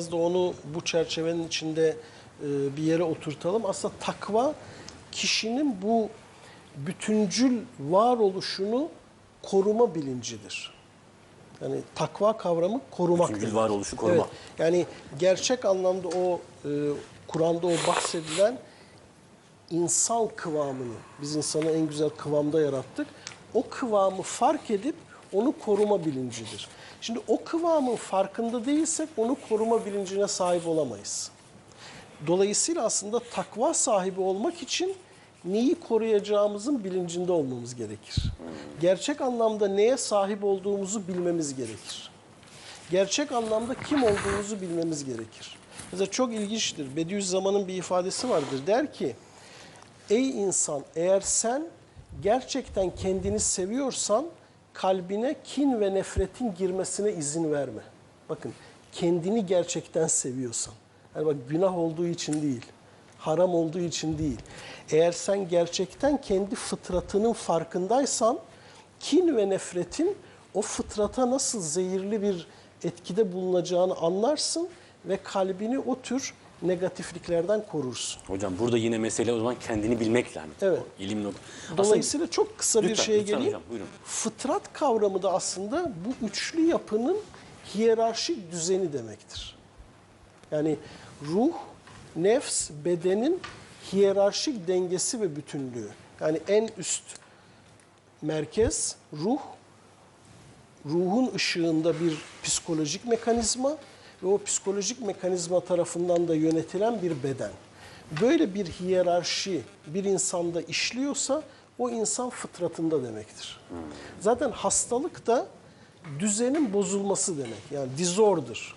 Biraz da onu bu çerçevenin içinde e, bir yere oturtalım. Aslında takva kişinin bu bütüncül varoluşunu koruma bilincidir. Yani takva kavramı korumak. Bütüncül varoluşu koruma. Evet, yani gerçek anlamda o e, Kur'an'da o bahsedilen insan kıvamını, biz insanı en güzel kıvamda yarattık. O kıvamı fark edip onu koruma bilincidir. Şimdi o kıvamın farkında değilsek onu koruma bilincine sahip olamayız. Dolayısıyla aslında takva sahibi olmak için neyi koruyacağımızın bilincinde olmamız gerekir. Gerçek anlamda neye sahip olduğumuzu bilmemiz gerekir. Gerçek anlamda kim olduğumuzu bilmemiz gerekir. Mesela çok ilginçtir. Bediüzzaman'ın bir ifadesi vardır. Der ki, ey insan eğer sen gerçekten kendini seviyorsan kalbine kin ve nefretin girmesine izin verme. Bakın kendini gerçekten seviyorsan. Yani bak günah olduğu için değil, haram olduğu için değil. Eğer sen gerçekten kendi fıtratının farkındaysan kin ve nefretin o fıtrata nasıl zehirli bir etkide bulunacağını anlarsın ve kalbini o tür negatifliklerden korursun. Hocam burada yine mesele o zaman kendini bilmekle. Yani. Evet. O ilim nok- Dolayısıyla çok kısa bir Lütfen, şeye lütfen geleyim. hocam, buyurun. Fıtrat kavramı da aslında bu üçlü yapının hiyerarşik düzeni demektir. Yani ruh, nefs, bedenin hiyerarşik dengesi ve bütünlüğü. Yani en üst merkez ruh, ruhun ışığında bir psikolojik mekanizma ve o psikolojik mekanizma tarafından da yönetilen bir beden. Böyle bir hiyerarşi bir insanda işliyorsa o insan fıtratında demektir. Zaten hastalık da düzenin bozulması demek. Yani disorder.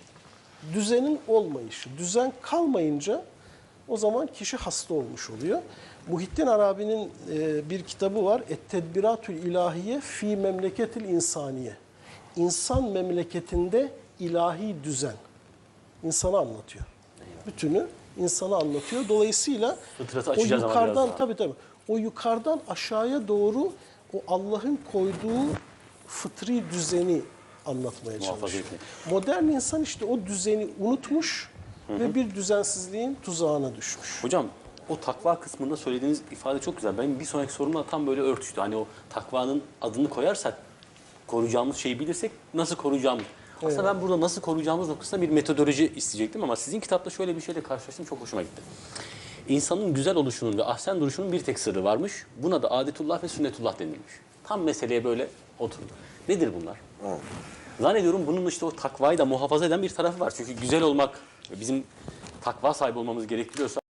Düzenin olmayışı. Düzen kalmayınca o zaman kişi hasta olmuş oluyor. Muhittin Arabi'nin e, bir kitabı var. Et-Tedbiratül İlahiye fi memleketil insaniye. İnsan memleketinde ilahi düzen. İnsanı anlatıyor. Bütünü insanı anlatıyor. Dolayısıyla Fıtratı o yukarıdan tabii tabii. O yukarıdan aşağıya doğru o Allah'ın koyduğu fıtri düzeni anlatmaya çalışıyor. Modern insan işte o düzeni unutmuş ve bir düzensizliğin tuzağına düşmüş. Hocam o takva kısmında söylediğiniz ifade çok güzel. Benim bir sonraki sorumla tam böyle örtüştü. Hani o takvanın adını koyarsak, koruyacağımız şeyi bilirsek nasıl koruyacağımız. Aslında ben burada nasıl koruyacağımız noktasında bir metodoloji isteyecektim ama sizin kitapta şöyle bir şeyle karşılaştım çok hoşuma gitti. İnsanın güzel oluşunun ve ahsen duruşunun bir tek sırrı varmış. Buna da adetullah ve sünnetullah denilmiş. Tam meseleye böyle oturdu. Nedir bunlar? Zannediyorum bunun işte o takvayı da muhafaza eden bir tarafı var. Çünkü güzel olmak bizim takva sahibi olmamız gerektiriyorsa